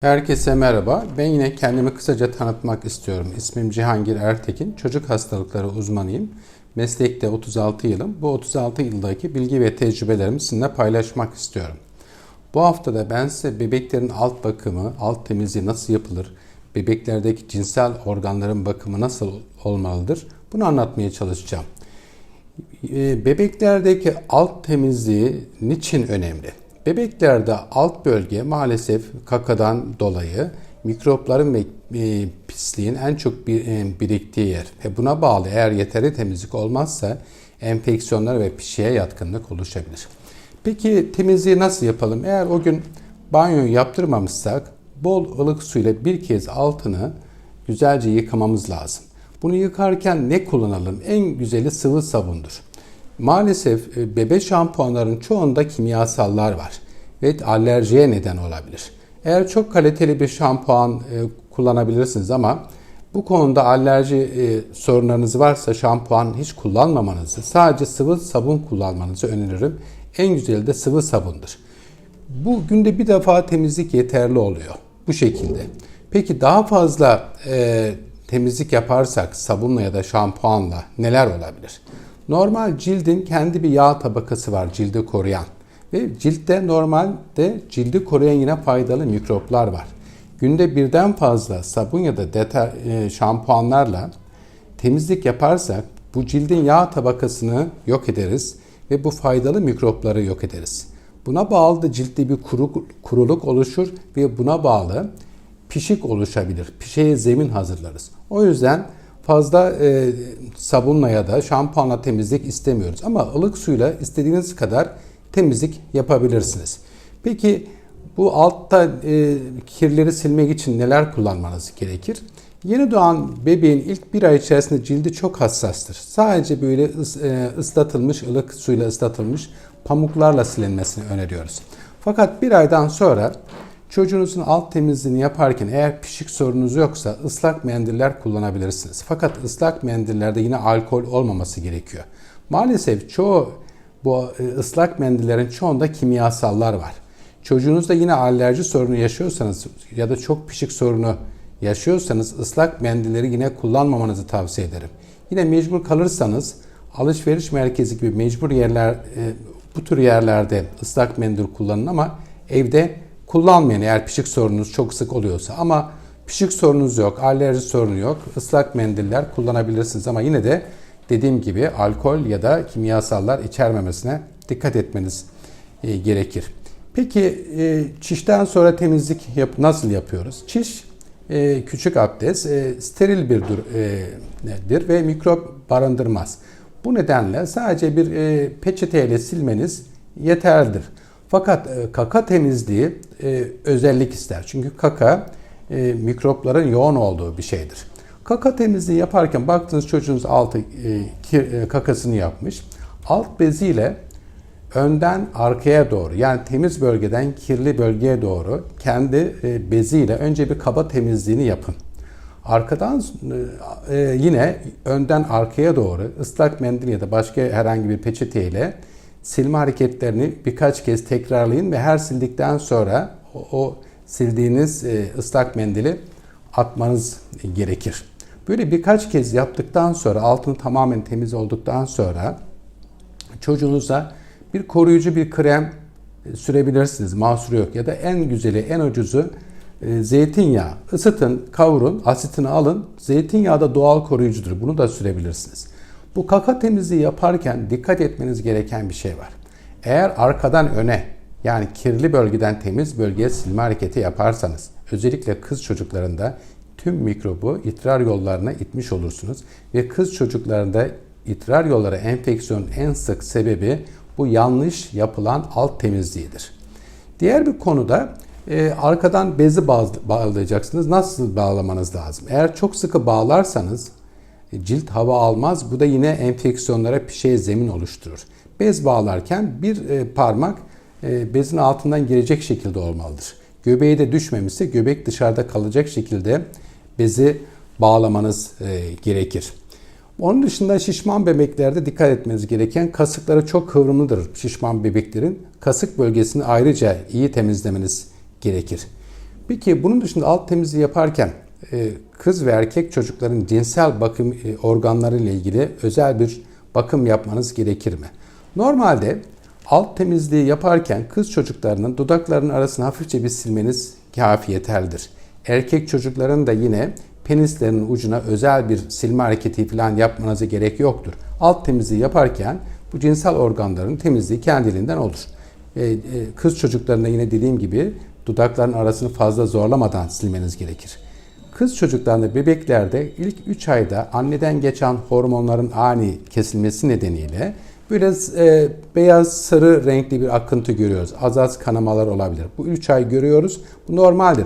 Herkese merhaba. Ben yine kendimi kısaca tanıtmak istiyorum. İsmim Cihangir Ertekin. Çocuk hastalıkları uzmanıyım. Meslekte 36 yılım. Bu 36 yıldaki bilgi ve tecrübelerimi sizinle paylaşmak istiyorum. Bu haftada ben size bebeklerin alt bakımı, alt temizliği nasıl yapılır, bebeklerdeki cinsel organların bakımı nasıl olmalıdır bunu anlatmaya çalışacağım. Ee, Bebeklerdeki alt temizliği niçin önemli? Bebeklerde alt bölge maalesef kakadan dolayı mikropların ve e, pisliğin en çok e, biriktiği yer. Ve buna bağlı eğer yeterli temizlik olmazsa enfeksiyonlar ve pişiye yatkınlık oluşabilir. Peki temizliği nasıl yapalım? Eğer o gün banyoyu yaptırmamışsak bol ılık suyla bir kez altını güzelce yıkamamız lazım. Bunu yıkarken ne kullanalım? En güzeli sıvı sabundur. Maalesef e, bebe şampuanların çoğunda kimyasallar var ve alerjiye neden olabilir. Eğer çok kaliteli bir şampuan e, kullanabilirsiniz ama bu konuda alerji e, sorunlarınız varsa şampuan hiç kullanmamanızı, sadece sıvı sabun kullanmanızı öneririm. En güzeli de sıvı sabundur. Bu günde bir defa temizlik yeterli oluyor. Bu şekilde. Peki daha fazla e, temizlik yaparsak sabunla ya da şampuanla neler olabilir? Normal cildin kendi bir yağ tabakası var cildi koruyan. Ve ciltte normalde cildi koruyan yine faydalı mikroplar var. Günde birden fazla sabun ya da deta, e, şampuanlarla temizlik yaparsak bu cildin yağ tabakasını yok ederiz ve bu faydalı mikropları yok ederiz. Buna bağlı da ciltte bir kuru, kuruluk oluşur ve buna bağlı pişik oluşabilir. Pişeye zemin hazırlarız. O yüzden fazla e, sabunla ya da şampuanla temizlik istemiyoruz. Ama ılık suyla istediğiniz kadar temizlik yapabilirsiniz. Peki bu altta e, kirleri silmek için neler kullanmanız gerekir? Yeni doğan bebeğin ilk bir ay içerisinde cildi çok hassastır. Sadece böyle e, ıslatılmış, ılık suyla ıslatılmış pamuklarla silinmesini öneriyoruz. Fakat bir aydan sonra Çocuğunuzun alt temizliğini yaparken eğer pişik sorunuz yoksa ıslak mendiller kullanabilirsiniz. Fakat ıslak mendillerde yine alkol olmaması gerekiyor. Maalesef çoğu bu e, ıslak mendillerin çoğunda kimyasallar var. Çocuğunuzda yine alerji sorunu yaşıyorsanız ya da çok pişik sorunu yaşıyorsanız ıslak mendilleri yine kullanmamanızı tavsiye ederim. Yine mecbur kalırsanız alışveriş merkezi gibi mecbur yerler e, bu tür yerlerde ıslak mendil kullanın ama evde kullanmayın eğer pişik sorununuz çok sık oluyorsa. Ama pişik sorunuz yok, alerji sorunu yok. ıslak mendiller kullanabilirsiniz ama yine de dediğim gibi alkol ya da kimyasallar içermemesine dikkat etmeniz e, gerekir. Peki e, çişten sonra temizlik yap, nasıl yapıyoruz? Çiş e, küçük abdest steril bir nedir ve mikrop barındırmaz. Bu nedenle sadece bir peçeteyle silmeniz yeterlidir. Fakat e, kaka temizliği e, özellik ister. Çünkü kaka e, mikropların yoğun olduğu bir şeydir. Kaka temizliği yaparken baktığınız çocuğunuz altı kakasını yapmış. Alt beziyle önden arkaya doğru yani temiz bölgeden kirli bölgeye doğru kendi beziyle önce bir kaba temizliğini yapın. Arkadan yine önden arkaya doğru ıslak mendil ya da başka herhangi bir peçeteyle silme hareketlerini birkaç kez tekrarlayın ve her sildikten sonra o, o sildiğiniz e, ıslak mendili atmanız gerekir. Böyle birkaç kez yaptıktan sonra altını tamamen temiz olduktan sonra çocuğunuza bir koruyucu bir krem e, sürebilirsiniz. Mahsuru yok. Ya da en güzeli, en ucuzu e, zeytinyağı. Isıtın, kavurun, asitini alın. Zeytinyağı da doğal koruyucudur. Bunu da sürebilirsiniz. Bu kaka temizliği yaparken dikkat etmeniz gereken bir şey var. Eğer arkadan öne yani kirli bölgeden temiz bölgeye silme hareketi yaparsanız özellikle kız çocuklarında tüm mikrobu idrar yollarına itmiş olursunuz ve kız çocuklarında idrar yolları enfeksiyon en sık sebebi bu yanlış yapılan alt temizliğidir. Diğer bir konuda e, arkadan bezi bağlayacaksınız. Nasıl bağlamanız lazım? Eğer çok sıkı bağlarsanız cilt hava almaz. Bu da yine enfeksiyonlara pişeye zemin oluşturur. Bez bağlarken bir e, parmak e, bezin altından girecek şekilde olmalıdır. Göbeğe de düşmemişse göbek dışarıda kalacak şekilde bezi bağlamanız e, gerekir. Onun dışında şişman bebeklerde dikkat etmeniz gereken kasıkları çok kıvrımlıdır şişman bebeklerin. Kasık bölgesini ayrıca iyi temizlemeniz gerekir. Peki bunun dışında alt temizliği yaparken kız ve erkek çocukların cinsel bakım e, organları ile ilgili özel bir bakım yapmanız gerekir mi? Normalde alt temizliği yaparken kız çocuklarının dudaklarının arasını hafifçe bir silmeniz kafi yeterlidir. Erkek çocukların da yine penislerinin ucuna özel bir silme hareketi falan yapmanıza gerek yoktur. Alt temizliği yaparken bu cinsel organların temizliği kendiliğinden olur. E, e, kız çocuklarında yine dediğim gibi dudakların arasını fazla zorlamadan silmeniz gerekir. Kız çocuklarında bebeklerde ilk 3 ayda anneden geçen hormonların ani kesilmesi nedeniyle böyle e, beyaz sarı renkli bir akıntı görüyoruz. Az az kanamalar olabilir. Bu 3 ay görüyoruz. Bu normaldir.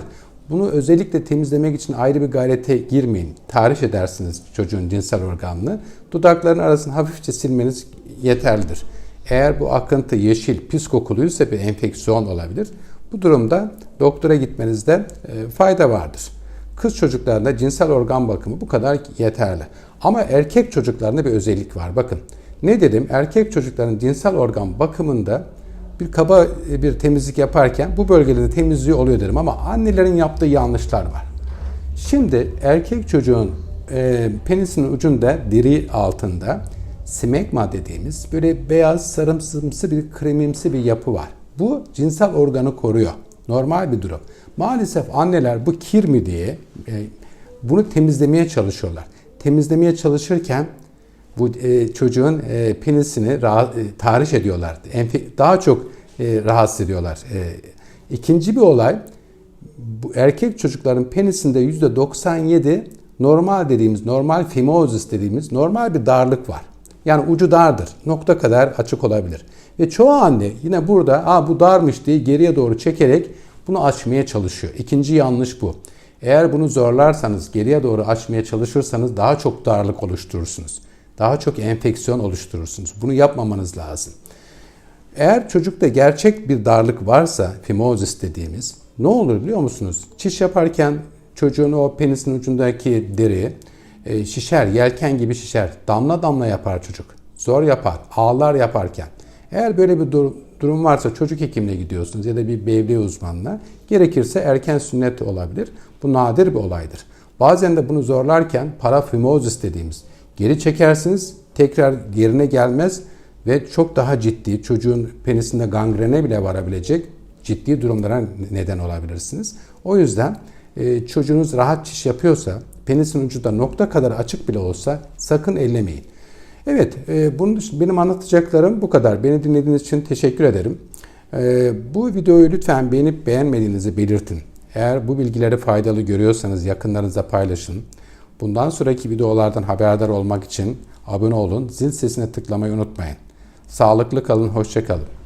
Bunu özellikle temizlemek için ayrı bir gayrete girmeyin. Tahriş edersiniz çocuğun cinsel organını. Dudakların arasını hafifçe silmeniz yeterlidir. Eğer bu akıntı yeşil, pis kokuluysa bir enfeksiyon olabilir. Bu durumda doktora gitmenizde e, fayda vardır. Kız çocuklarında cinsel organ bakımı bu kadar yeterli. Ama erkek çocuklarında bir özellik var. Bakın ne dedim? Erkek çocukların cinsel organ bakımında bir kaba bir temizlik yaparken bu bölgelerde temizliği oluyor derim ama annelerin yaptığı yanlışlar var. Şimdi erkek çocuğun e, penisinin ucunda deri altında smegma dediğimiz böyle beyaz sarımsımsı bir kremimsi bir yapı var. Bu cinsel organı koruyor. Normal bir durum. Maalesef anneler bu kir mi diye e, bunu temizlemeye çalışıyorlar. Temizlemeye çalışırken bu e, çocuğun e, penisini rah, e, tahriş ediyorlar. Enfe, daha çok e, rahatsız ediyorlar. E, ikinci bir olay bu erkek çocukların penisinde %97 normal dediğimiz normal fimozis dediğimiz normal bir darlık var. Yani ucu dardır. Nokta kadar açık olabilir. Ve çoğu anne yine burada Aa, bu darmış diye geriye doğru çekerek bunu açmaya çalışıyor. İkinci yanlış bu. Eğer bunu zorlarsanız, geriye doğru açmaya çalışırsanız daha çok darlık oluşturursunuz. Daha çok enfeksiyon oluşturursunuz. Bunu yapmamanız lazım. Eğer çocukta gerçek bir darlık varsa, fimozis dediğimiz, ne olur biliyor musunuz? Çiş yaparken çocuğun o penisin ucundaki deri e, şişer, yelken gibi şişer. Damla damla yapar çocuk. Zor yapar, ağlar yaparken. Eğer böyle bir dur- durum varsa çocuk hekimine gidiyorsunuz ya da bir bevli uzmanına. Gerekirse erken sünnet olabilir. Bu nadir bir olaydır. Bazen de bunu zorlarken parafimozis dediğimiz geri çekersiniz tekrar yerine gelmez ve çok daha ciddi çocuğun penisinde gangrene bile varabilecek ciddi durumlara neden olabilirsiniz. O yüzden e, çocuğunuz rahat çiş yapıyorsa penisin ucu da nokta kadar açık bile olsa sakın ellemeyin. Evet, e, bunun dışında benim anlatacaklarım bu kadar. Beni dinlediğiniz için teşekkür ederim. E, bu videoyu lütfen beğenip beğenmediğinizi belirtin. Eğer bu bilgileri faydalı görüyorsanız yakınlarınızla paylaşın. Bundan sonraki videolardan haberdar olmak için abone olun, zil sesine tıklamayı unutmayın. Sağlıklı kalın, hoşça kalın.